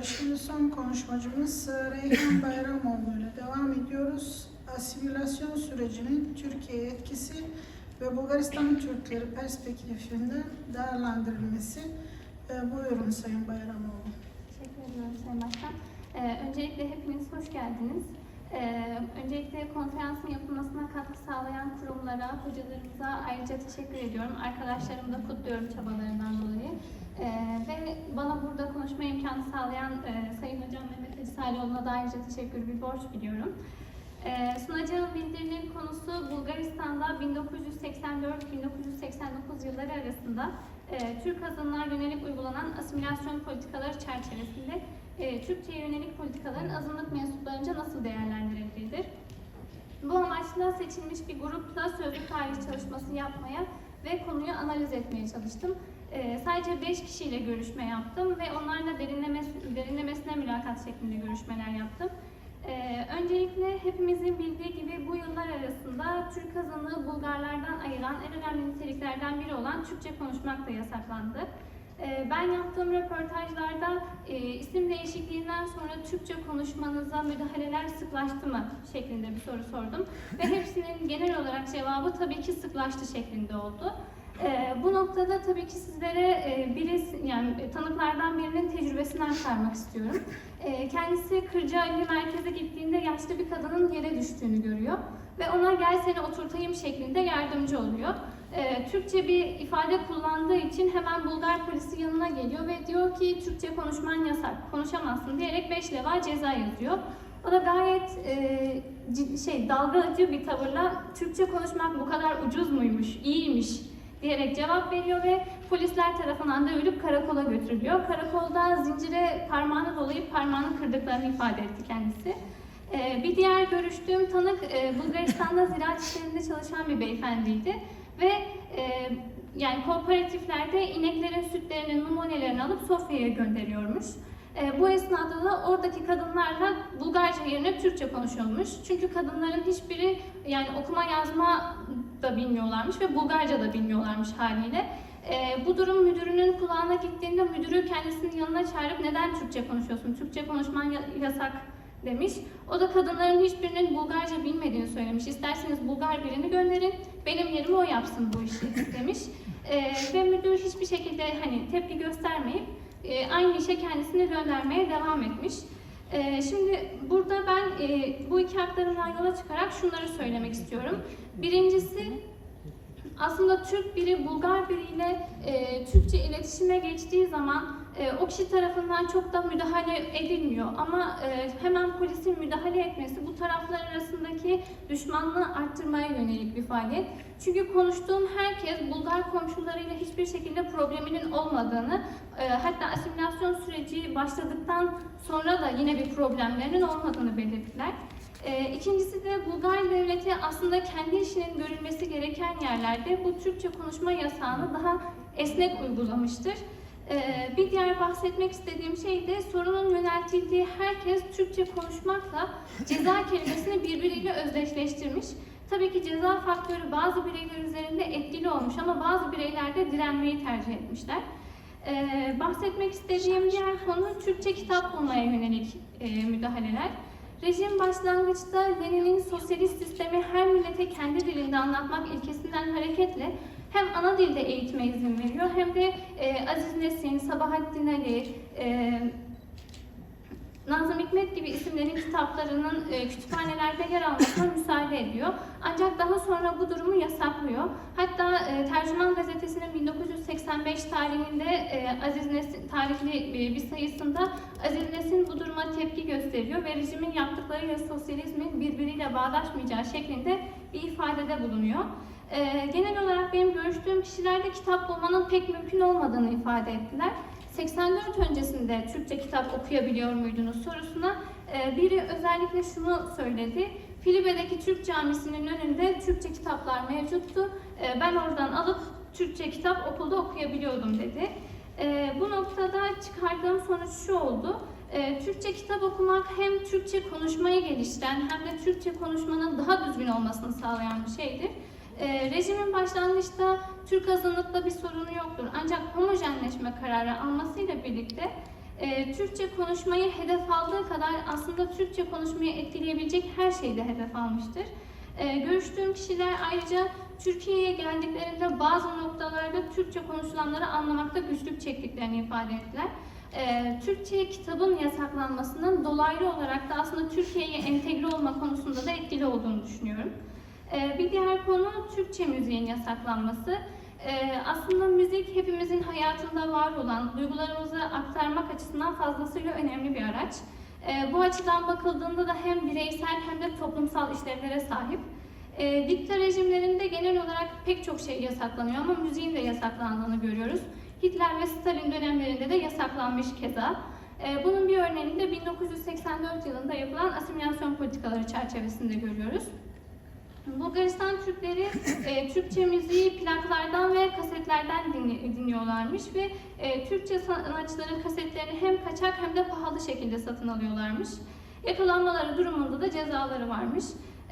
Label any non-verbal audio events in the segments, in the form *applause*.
Şimdi son konuşmacımız e, Reyhan *laughs* Bayramoğlu ile devam ediyoruz. Asimilasyon sürecinin Türkiye'ye etkisi ve Bulgaristan Türkleri perspektifinden değerlendirilmesi. Ee, Buyurun Sayın Bayramoğlu. Teşekkür ediyorum Sayın Başkan. Ee, öncelikle hepiniz hoş geldiniz. Ee, öncelikle konferansın yapılmasına katkı sağlayan kurumlara, hocalarımıza ayrıca teşekkür ediyorum. Arkadaşlarımı da kutluyorum çabalarından dolayı. Ee, ve bana burada konuşma imkanı sağlayan e, Sayın Hocam Mehmet Ali da ayrıca teşekkür bir borç biliyorum. Ee, sunacağım bildirinin konusu Bulgaristan'da 1984-1989 yılları arasında e, Türk azınlığa yönelik uygulanan asimilasyon politikaları çerçevesinde e, Türkçe'ye yönelik politikaların azınlık mensuplarınca nasıl değerlendirilebilir? Bu amaçla seçilmiş bir grupla sözlü tarih çalışması yapmaya ve konuyu analiz etmeye çalıştım. E, sadece 5 kişiyle görüşme yaptım ve onlarla derinlemes derinlemesine mülakat şeklinde görüşmeler yaptım. Ee, öncelikle hepimizin bildiği gibi bu yıllar arasında Türk azınlığı Bulgarlardan ayıran en önemli niteliklerden biri olan Türkçe konuşmak da yasaklandı. Ee, ben yaptığım röportajlarda e, isim değişikliğinden sonra Türkçe konuşmanıza müdahaleler sıklaştı mı şeklinde bir soru sordum. Ve *laughs* hepsinin genel olarak cevabı tabii ki sıklaştı şeklinde oldu. Ee, bu noktada tabii ki sizlere e, biri, yani tanıklardan birinin tecrübesini aktarmak istiyorum. Ee, kendisi Kırcaali merkeze gittiğinde yaşlı bir kadının yere düştüğünü görüyor ve ona gel seni oturtayım şeklinde yardımcı oluyor. Ee, Türkçe bir ifade kullandığı için hemen Bulgar polisi yanına geliyor ve diyor ki Türkçe konuşman yasak, konuşamazsın diyerek 5 leva ceza yazıyor. O da gayet e, cid- şey dalgacı bir tavırla Türkçe konuşmak bu kadar ucuz muymuş, iyiymiş diyerek cevap veriyor ve polisler tarafından dövülüp karakola götürülüyor. Karakolda zincire parmağını dolayıp parmağını kırdıklarını ifade etti kendisi. Ee, bir diğer görüştüğüm tanık e, Bulgaristan'da ziraat işlerinde çalışan bir beyefendiydi ve e, yani kooperatiflerde ineklerin sütlerinin numunelerini alıp Sofya'ya gönderiyormuş. E, bu esnada da oradaki kadınlarla Bulgarca yerine Türkçe konuşuyormuş. Çünkü kadınların hiçbiri yani okuma yazma da bilmiyorlarmış ve Bulgarca da bilmiyorlarmış haliyle. E, bu durum müdürünün kulağına gittiğinde müdürü kendisinin yanına çağırıp neden Türkçe konuşuyorsun? Türkçe konuşman ya- yasak demiş. O da kadınların hiçbirinin Bulgarca bilmediğini söylemiş. İsterseniz Bulgar birini gönderin, benim yerime o yapsın bu işi *laughs* demiş. E, ve müdür hiçbir şekilde hani tepki göstermeyip e, aynı işe kendisini göndermeye devam etmiş. E, şimdi burada ben e, bu iki aktarımdan yola çıkarak şunları söylemek istiyorum. Birincisi aslında Türk biri Bulgar biriyle e, Türkçe iletişime geçtiği zaman e, o kişi tarafından çok da müdahale edilmiyor. Ama e, hemen polisin müdahale etmesi bu taraflar arasındaki düşmanlığı arttırmaya yönelik bir faaliyet. Çünkü konuştuğum herkes Bulgar komşularıyla hiçbir şekilde probleminin olmadığını, e, hatta asimilasyon süreci başladıktan sonra da yine bir problemlerinin olmadığını belirttiler. E, ikincisi de Bulgar devleti aslında kendi işinin görülmesi gereken yerlerde bu Türkçe konuşma yasağını daha esnek uygulamıştır. E, bir diğer bahsetmek istediğim şey de sorunun yöneltildiği herkes Türkçe konuşmakla ceza *laughs* kelimesini birbiriyle özdeşleştirmiş. Tabii ki ceza faktörü bazı bireyler üzerinde etkili olmuş ama bazı bireyler de direnmeyi tercih etmişler. Ee, bahsetmek istediğim diğer konu Türkçe kitap bulmaya yönelik e, müdahaleler. Rejim başlangıçta Lenin'in sosyalist sistemi her millete kendi dilinde anlatmak ilkesinden hareketle hem ana dilde eğitime izin veriyor hem de e, Aziz Nesin, Sabahattin Ali, e, Nazım Hikmet gibi isimlerin kitaplarının e, kütüphanelerde yer almasına müsaade ediyor. Ancak daha sonra bu durumu yasaklıyor. Hatta e, Tercüman Gazetesi'nin 1985 tarihinde e, Aziz Nesin tarihli e, bir sayısında Aziz Nesin bu duruma tepki gösteriyor ve rejimin yaptıklarıyla sosyalizmin birbiriyle bağdaşmayacağı şeklinde bir ifadede bulunuyor. E, genel olarak benim görüştüğüm kişilerde kitap bulmanın pek mümkün olmadığını ifade ettiler. 84 öncesinde Türkçe kitap okuyabiliyor muydunuz sorusuna e, biri özellikle şunu söyledi. Filibe'deki Türk Camisi'nin önünde Türkçe kitaplar mevcuttu. E, Ben oradan alıp Türkçe kitap okulda okuyabiliyordum dedi. E, Bu noktada çıkardığım sonuç şu oldu. E, Türkçe kitap okumak hem Türkçe konuşmayı geliştiren hem de Türkçe konuşmanın daha düzgün olmasını sağlayan bir şeydir. E, rejimin başlangıçta Türk azınlıkla bir sorunu yoktur. Ancak homojenleşme kararı almasıyla birlikte e, Türkçe konuşmayı hedef aldığı kadar aslında Türkçe konuşmayı etkileyebilecek her şeyi de hedef almıştır. E, görüştüğüm kişiler ayrıca Türkiye'ye geldiklerinde bazı noktalarda Türkçe konuşulanları anlamakta güçlük çektiklerini ifade ettiler. E, Türkçe kitabın yasaklanmasının dolaylı olarak da aslında Türkiye'ye entegre olma konusunda da etkili olduğunu düşünüyorum. E, bir diğer konu Türkçe müziğin yasaklanması. E, aslında müzik hepimizin hayatında var olan duygularımızı aktarmak açısından fazlasıyla önemli bir araç. E, bu açıdan bakıldığında da hem bireysel hem de toplumsal işlevlere sahip. E, rejimlerinde genel olarak pek çok şey yasaklanıyor ama müziğin de yasaklandığını görüyoruz. Hitler ve Stalin dönemlerinde de yasaklanmış keza. Bunun bir örneğini de 1984 yılında yapılan asimilasyon politikaları çerçevesinde görüyoruz. Bulgaristan Türkleri e, Türkçe müziği plaklardan ve kasetlerden dinli- dinliyorlarmış ve e, Türkçe sanatçıların kasetlerini hem kaçak hem de pahalı şekilde satın alıyorlarmış. Yakalanmaları durumunda da cezaları varmış.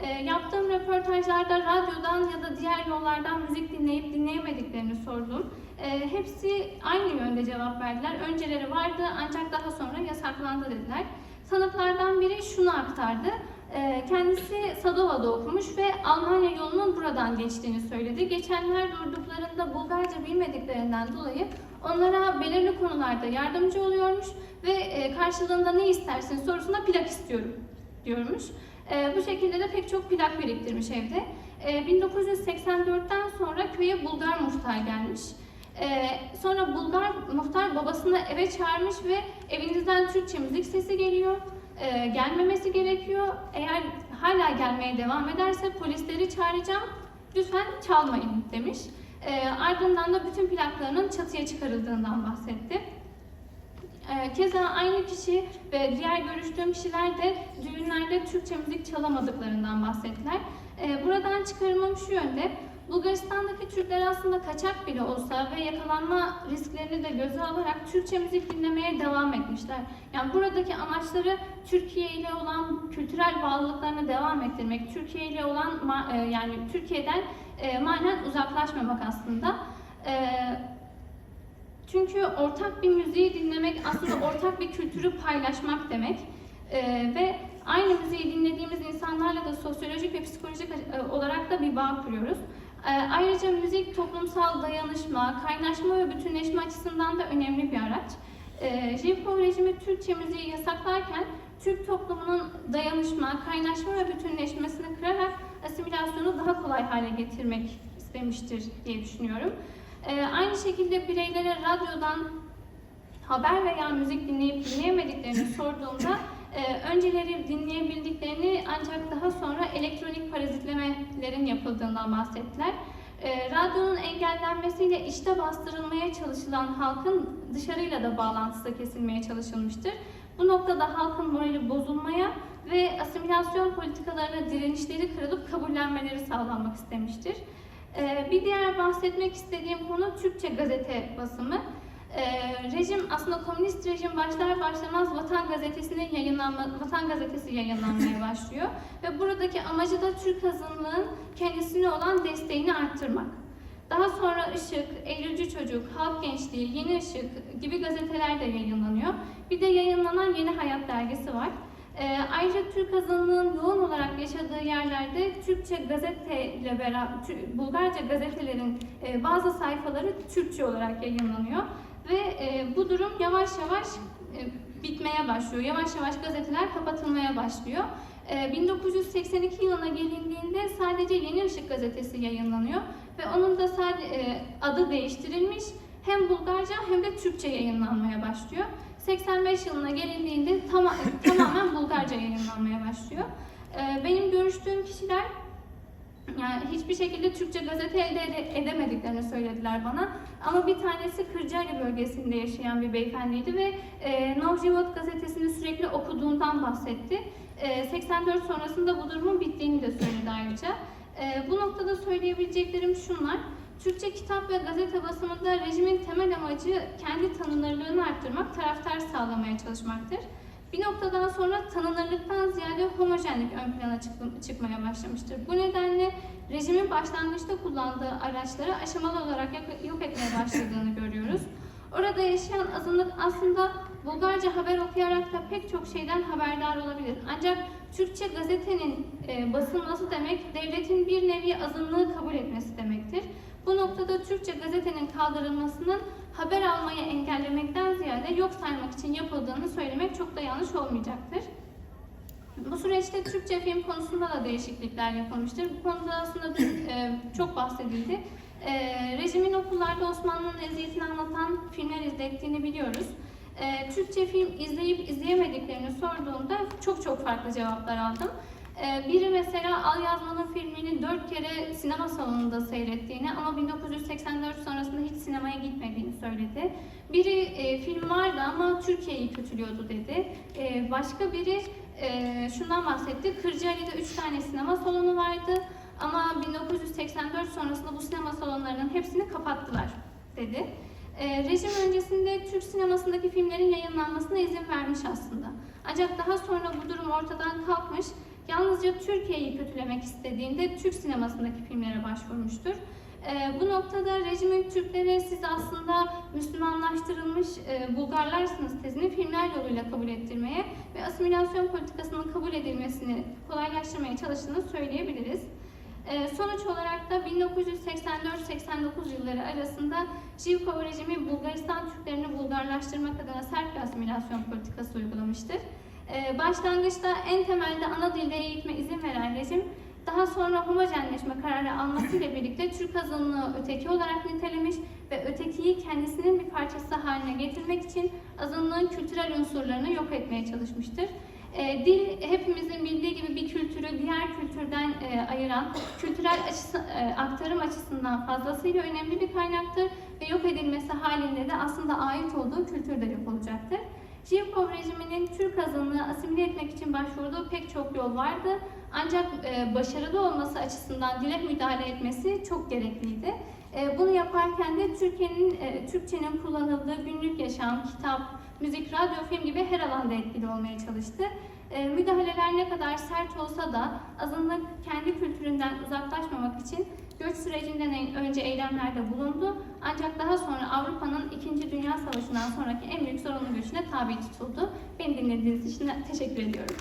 E, yaptığım röportajlarda radyodan ya da diğer yollardan müzik dinleyip dinleyemediklerini sordum. E, hepsi aynı yönde cevap verdiler. Önceleri vardı ancak daha sonra yasaklandı dediler. Sanıklardan biri şunu aktardı. Ee, Kendisi Sadova'da okumuş ve Almanya yolunun buradan geçtiğini söyledi. Geçenler durduklarında Bulgarca bilmediklerinden dolayı onlara belirli konularda yardımcı oluyormuş ve e, karşılığında ne istersin sorusuna plak istiyorum diyormuş. E, Bu şekilde de pek çok plak biriktirmiş evde. E, 1984'ten sonra köye Bulgar muhtar gelmiş. Sonra Bulgar muhtar babasını eve çağırmış ve evinizden Türkçe müzik sesi geliyor. Ee, gelmemesi gerekiyor. Eğer hala gelmeye devam ederse polisleri çağıracağım. Lütfen çalmayın demiş. Ee, ardından da bütün plaklarının çatıya çıkarıldığından bahsetti. Ee, Keza aynı kişi ve diğer görüştüğüm kişiler de düğünlerde Türkçe müzik çalamadıklarından bahsettiler. Ee, Buradan çıkarımım şu yönde. Bulgaristan'daki Türkler aslında kaçak bile olsa ve yakalanma risklerini de göze alarak Türkçe müzik dinlemeye devam etmişler. Yani buradaki amaçları Türkiye ile olan kültürel bağlılıklarını devam ettirmek, Türkiye ile olan e, yani Türkiye'den e, manen uzaklaşmamak aslında. E, çünkü ortak bir müziği dinlemek aslında ortak bir kültürü paylaşmak demek. Ve aynı müziği dinlediğimiz insanlarla da sosyolojik ve psikolojik olarak da bir bağ kuruyoruz. Ee, ayrıca müzik toplumsal dayanışma, kaynaşma ve bütünleşme açısından da önemli bir araç. Ee, Jivkov rejimi Türkçe müziği yasaklarken Türk toplumunun dayanışma, kaynaşma ve bütünleşmesini kırarak asimilasyonu daha kolay hale getirmek istemiştir diye düşünüyorum. Ee, aynı şekilde bireylere radyodan haber veya müzik dinleyip dinleyemediklerini sorduğumda e, önceleri dinleyebildiklerini ancak daha sonra elektronik parazitlemelerin yapıldığından bahsettiler. E, radyonun engellenmesiyle işte bastırılmaya çalışılan halkın dışarıyla da bağlantısı kesilmeye çalışılmıştır. Bu noktada halkın morali bozulmaya ve asimilasyon politikalarına direnişleri kırılıp kabullenmeleri sağlanmak istemiştir. Ee, Bir diğer bahsetmek istediğim konu Türkçe gazete basımı. Ee, rejim aslında komünist rejim başlar başlamaz Vatan Gazetesi'nin yayınlanma, Vatan Gazetesi yayınlanmaya *laughs* başlıyor ve buradaki amacı da Türk azınlığın kendisine olan desteğini arttırmak. Daha sonra Işık, Eylülcü Çocuk, Halk Gençliği, Yeni Işık gibi gazeteler de yayınlanıyor. Bir de yayınlanan Yeni Hayat dergisi var. Ee, ayrıca Türk azınlığın yoğun olarak yaşadığı yerlerde Türkçe gazete ile beraber Bulgarca gazetelerin e, bazı sayfaları Türkçe olarak yayınlanıyor ve e, bu durum yavaş yavaş e, bitmeye başlıyor. Yavaş yavaş gazeteler kapatılmaya başlıyor. E, 1982 yılına gelindiğinde sadece Yeni Işık gazetesi yayınlanıyor ve onun da sadece adı değiştirilmiş. Hem Bulgarca hem de Türkçe yayınlanmaya başlıyor. 85 yılına gelindiğinde tama- *laughs* tamamen Bulgarca yayınlanmaya başlıyor. Ee, benim görüştüğüm kişiler yani hiçbir şekilde Türkçe gazete elde ede- edemediklerini söylediler bana. Ama bir tanesi Kırcaali bölgesinde yaşayan bir beyefendiydi ve e, Novjivod gazetesini sürekli okuduğundan bahsetti. E, 84 sonrasında bu durumun bittiğini de söyledi ayrıca. E, bu noktada söyleyebileceklerim şunlar. Türkçe kitap ve gazete basımında rejimin temel amacı kendi tanınırlığını arttırmak, taraftar sağlamaya çalışmaktır. Bir noktadan sonra tanınırlıktan ziyade homojenlik ön plana çık- çıkmaya başlamıştır. Bu nedenle rejimin başlangıçta kullandığı araçları aşamalı olarak yok, yok etmeye başladığını görüyoruz. Orada yaşayan azınlık aslında Bulgarca haber okuyarak da pek çok şeyden haberdar olabilir. Ancak Türkçe gazetenin e, basılması demek devletin bir nevi azınlığı kabul etmesi demektir. Bu noktada Türkçe gazetenin kaldırılmasının haber almayı engellemekten ziyade yok saymak için yapıldığını söylemek çok da yanlış olmayacaktır. Bu süreçte Türkçe film konusunda da değişiklikler yapılmıştır. Bu konuda aslında e, çok bahsedildi. E, rejimin okullarda Osmanlı'nın eziyetini anlatan filmler izlettiğini biliyoruz. E, Türkçe film izleyip izleyemediklerini sorduğumda çok çok farklı cevaplar aldım. E, biri mesela Al Yazman'ın filmini dört kere sinema salonunda seyrettiğini ama 1984 sonrasında hiç sinemaya gitmediğini söyledi. Biri e, film vardı ama Türkiye'yi kötülüyordu dedi. E, başka biri e, şundan bahsetti. Kırcaali'de 3 tane sinema salonu vardı ama 1984 sonrasında bu sinema salonlarının hepsini kapattılar dedi. E, rejim öncesinde Türk sinemasındaki filmlerin yayınlanmasına izin vermiş aslında. Ancak daha sonra bu durum ortadan kalkmış. Yalnızca Türkiye'yi kötülemek istediğinde Türk sinemasındaki filmlere başvurmuştur. E, bu noktada rejimin Türkleri siz aslında Müslümanlaştırılmış e, Bulgarlarsınız tezini filmler yoluyla kabul ettirmeye ve asimilasyon politikasının kabul edilmesini kolaylaştırmaya çalıştığını söyleyebiliriz. E, sonuç olarak da 1984-89 yılları arasında Zhivkov rejimi Bulgaristan Türklerini Bulgarlaştırmak adına sert bir asimilasyon politikası uygulamıştır. E, başlangıçta en temelde ana dilde eğitime izin veren rejim daha sonra homojenleşme kararı almasıyla birlikte Türk azınlığı öteki olarak nitelemiş ve ötekiyi kendisinin bir parçası haline getirmek için azınlığın kültürel unsurlarını yok etmeye çalışmıştır. E, dil hepimizin bildiği gibi bir kültürü diğer kültürden e, ayıran, kültürel açısı, e, aktarım açısından fazlasıyla önemli bir kaynaktır ve yok edilmesi halinde de aslında ait olduğu kültür de yok olacaktır. Zhivkov rejiminin Türk azınlığı asimile etmek için başvurduğu pek çok yol vardı. Ancak e, başarılı olması açısından dile müdahale etmesi çok gerekliydi. E, bunu yaparken de Türkiye'nin e, Türkçenin kullanıldığı günlük yaşam, kitap, müzik, radyo, film gibi her alanda etkili olmaya çalıştı. E, müdahaleler ne kadar sert olsa da azınlık kendi kültüründen uzaklaşmamak için göç sürecinden en- önce eylemlerde bulundu. Ancak daha sonra Avrupa'nın 2. Dünya Savaşı'ndan sonraki en büyük zorunlu göçüne tabi tutuldu. Beni dinlediğiniz için teşekkür ediyorum.